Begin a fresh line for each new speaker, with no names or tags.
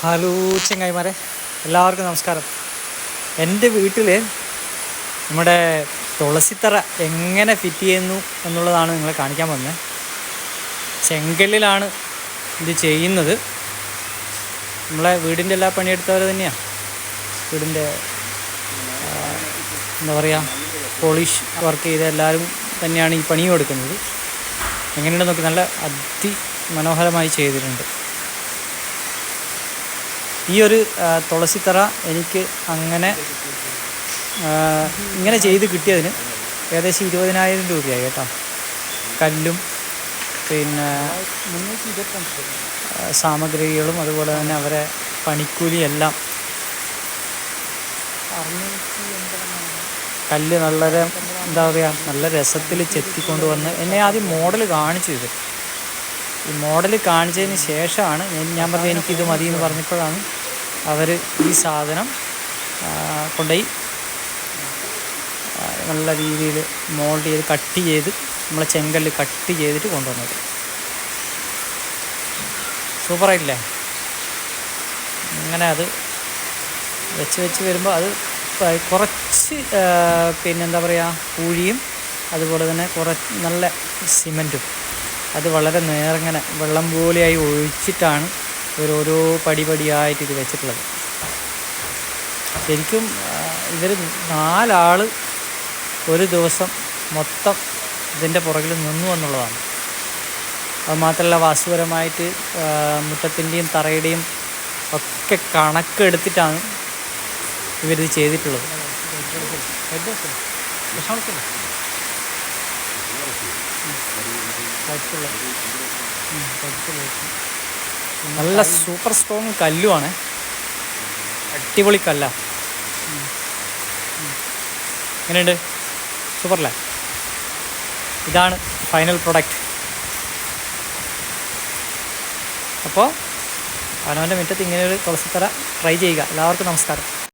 Hello ചെങ്ങായിമാരെ എല്ലാവർക്കും നമസ്കാരം. എന്റെ വീട്ടിൽ നമ്മുടെ തുളസിത്തറ എങ്ങനെ ഫിറ്റ് ചെയ്യുന്നു എന്നുള്ളതാണ് നിങ്ങളെ കാണിക്കാൻ വന്നത് ചെങ്കല്ലിലാണ് ഇത് ചെയ്യുന്നത്. നമ്മളെ വീടിന്റെ എല്ലാ പണിയെടുത്തവർ തന്നെയാണ് വീടിന്റെ എന്താ പറയുക പോളിഷ് വർക്ക് ചെയ്ത എല്ലാവരും തന്നെയാണ് ഈ പണിയും എടുക്കുന്നത്. എങ്ങനെയുണ്ടെന്ന് നോക്കി നല്ല അതിമനോഹരമായി ചെയ്തിട്ടുണ്ട്. ഈ ഒരു തുളസിത്തറ എനിക്ക് അങ്ങനെ ഇങ്ങനെ ചെയ്ത് കിട്ടിയതിന് ഏകദേശം ഇരുപതിനായിരം രൂപയായി കേട്ടോ. കല്ലും പിന്നെ സാമഗ്രികളും അതുപോലെ തന്നെ അവരെ പണിക്കൂലി എല്ലാം. കല്ല് നല്ല എന്താ പറയുക നല്ല രസത്തിൽ ചെത്തിക്കൊണ്ട് വന്ന് എന്നെ ആദ്യം മോഡൽ കാണിച്ചു ഇത്. ഈ മോഡൽ കാണിച്ചതിന് ശേഷമാണ് ഞാൻ- പറഞ്ഞത് എനിക്കിത് മതി എന്ന് പറഞ്ഞപ്പോഴാണ് അവർ ഈ സാധനം കൊണ്ടുപോയി. നല്ല രീതിയിൽ മോൾഡ് ചെയ്ത് കട്ട് ചെയ്ത് നമ്മളെ ചെങ്കല്ല് കട്ട് ചെയ്തിട്ട് കൊണ്ടുവന്നത്. സൂപ്പറായിട്ടില്ലേ അങ്ങനെ അത് വെച്ച് വെച്ച് വരുമ്പോൾ അത് കുറച്ച് പിന്നെന്താ പറയുക പൂഴിയും അതുപോലെ തന്നെ കുറച്ച് നല്ല സിമന്റും അത് വളരെ നേരങ്ങനെ വെള്ളം പോലെയായി ഒഴിച്ചിട്ടാണ് ഇവരോരോ പടി പടിയായിട്ട് ഇത് വെച്ചിട്ടുള്ളത്. ശരിക്കും ഇവർ നാലാൾ ഒരു ദിവസം മൊത്തം ഇതിന്റെ പുറകിൽ നിന്നു എന്നുള്ളതാണ്. അത് മാത്രമല്ല വാസ്തുപരമായിട്ട് മുറ്റത്തിന്റെയും തറയുടെയും ഒക്കെ കണക്കെടുത്തിട്ടാണ് ഇവരിത് ചെയ്തിട്ടുള്ളത്. നല്ല സൂപ്പർ സ്ട്രോങ് കല്ലുമാണ് അടിപൊളി കല്ല. എങ്ങനെയുണ്ട്? സൂപ്പറല്ലേ? ഇതാണ് ഫൈനൽ പ്രൊഡക്റ്റ് അപ്പോൾ അവനവന്റെ മുറ്റത്ത് ഇങ്ങനെ ഒരു തുളസിത്തറ ട്രൈ ചെയ്യുക. എല്ലാവർക്കും നമസ്കാരം.